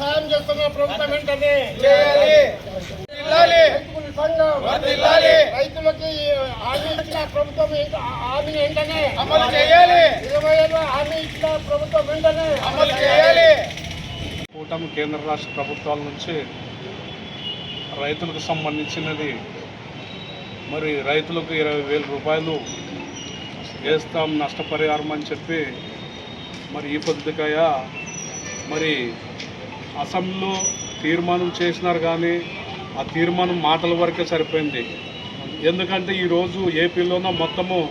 చేస్తున్న ప్రభుత్వం వెంటనే. రైతులకి హామీ ఇచ్చిన ప్రభుత్వం హామీ వెంటనే అమలు చేయాలి. ఇరవై ఏళ్ళ హామీ ఇచ్చిన ప్రభుత్వం వెంటనే అమలు చేయాలి. కూటమి కేంద్ర రాష్ట్ర ప్రభుత్వాల నుంచి రైతులకు సంబంధించినది మరి రైతులకు ఇరవై వేల రూపాయలు వేస్తాం నష్టపరిహారం అని చెప్పి మరి ఈ పొద్దుకాయ మరి అసెంబ్లీలో తీర్మానం చేసినారు కానీ ఆ తీర్మానం మాటల వరకే సరిపోయింది. ఎందుకంటే ఈరోజు ఏపీలోనూ మొత్తము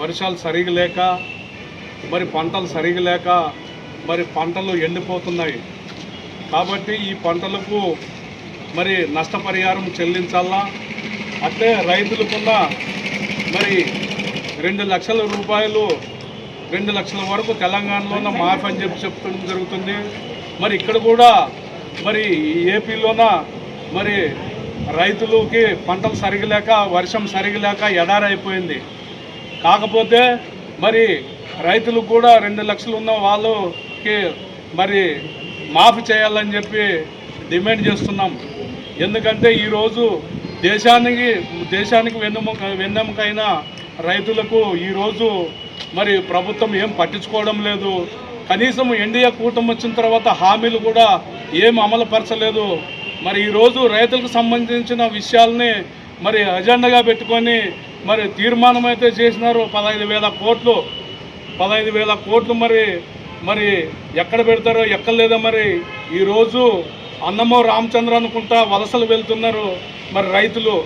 వర్షాలు సరిగా లేక మరి పంటలు సరిగా లేక మరి పంటలు ఎండిపోతున్నాయి. కాబట్టి ఈ పంటలకు మరి నష్టపరిహారం చెల్లించాలా? అంటే రైతులకున్న మరి రెండు లక్షల రూపాయలు రెండు లక్షల వరకు తెలంగాణలోన మార్పు అని చెప్పి చెప్పడం జరుగుతుంది. మరి ఇక్కడ కూడా మరి ఈ ఏపీలోన మరి రైతులకి పంటలు సరిగలేక వర్షం సరిగలేక ఎడారైపోయింది. కాకపోతే మరి రైతులకు కూడా రెండు లక్షలు ఉన్న వాళ్ళకి మరి మాఫీ చేయాలని చెప్పి డిమాండ్ చేస్తున్నాం. ఎందుకంటే ఈరోజు దేశానికి దేశానికి వెన్నెముక వెన్నెముకైన రైతులకు ఈరోజు మరి ప్రభుత్వం ఏం పట్టించుకోవడం లేదు. కనీసం ఎన్డీఏ కూటమి వచ్చిన తర్వాత హామీలు కూడా ఏం అమలుపరచలేదు. మరి ఈరోజు రైతులకు సంబంధించిన విషయాల్ని మరి అజెండాగా పెట్టుకొని మరి తీర్మానం అయితే చేసినారు. పదహైదు వేల కోట్లు. పదహైదు వేల కోట్లు మరి మరి ఎక్కడ పెడతారో ఎక్కడ లేదో మరి ఈరోజు అన్నమో రామచంద్ర అనుకుంటా వలసలు వెళ్తున్నారు మరి రైతులు.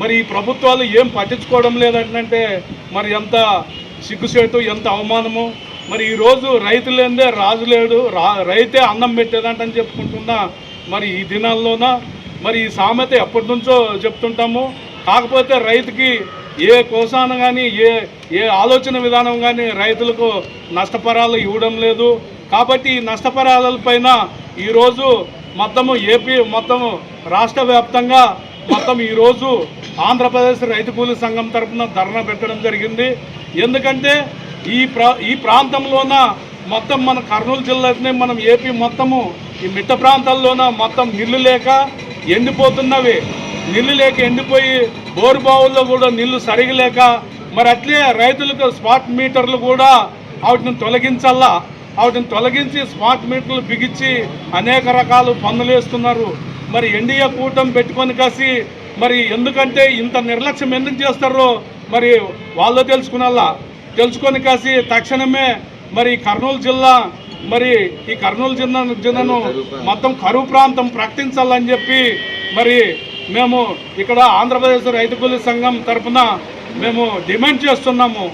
మరి ఈ ప్రభుత్వాలు ఏం పట్టించుకోవడం లేదంటే మరి ఎంత సిగ్గుసేటు ఎంత అవమానము. మరి ఈరోజు రైతు లేదే రాజు లేడు రా రైతే అన్నం పెట్టేదంటని చెప్పుకుంటున్నా. మరి ఈ దినాల్లోన? మరి ఈ సామెత ఎప్పటి నుంచో చెప్తుంటాము. కాకపోతే రైతుకి ఏ కోసాన కానీ ఏ ఏ ఆలోచన విధానం కానీ రైతులకు నష్టపరాలు ఇవ్వడం లేదు. కాబట్టి ఈ నష్టపరాలపైన ఈరోజు మొత్తము ఏపీ మొత్తము రాష్ట్ర వ్యాప్తంగా మొత్తం ఈరోజు ఆంధ్రప్రదేశ్ రైతు కూలీ సంఘం తరఫున ధర్నా పెట్టడం జరిగింది. ఎందుకంటే ఈ ప్రా ఈ ప్రాంతంలోన మొత్తం మన కర్నూలు జిల్లానే మనం ఏపీ మొత్తము ఈ మిట్ట ప్రాంతాల్లోన మొత్తం నీళ్ళు లేక ఎండిపోతున్నవి. నీళ్ళు లేక ఎండిపోయి బోరు బావుల్లో కూడా నీళ్ళు సరిగలేక మరి అట్లే రైతులకు స్మార్ట్ మీటర్లు కూడా వాటిని తొలగించాలా వాటిని తొలగించి స్మార్ట్ మీటర్లు బిగించి అనేక రకాలు పన్నులు వేస్తున్నారు మరి ఎన్డీఏ కూటమి పెట్టుకొని కాసి మరి ఎందుకంటే ఇంత నిర్లక్ష్యం ఎందుకు చేస్తారో మరి వాళ్ళు తెలుసుకున్నలా తెలుసుకొని కాసి తక్షణమే మరి కర్నూలు జిల్లా మరి ఈ కర్నూలు జిల్లా జిల్లాను మొత్తం కరువు ప్రాంతం ప్రకటించాలని చెప్పి మరి మేము ఇక్కడ ఆంధ్రప్రదేశ్ రైతు కూలీ సంఘం తరఫున మేము డిమాండ్ చేస్తున్నాము.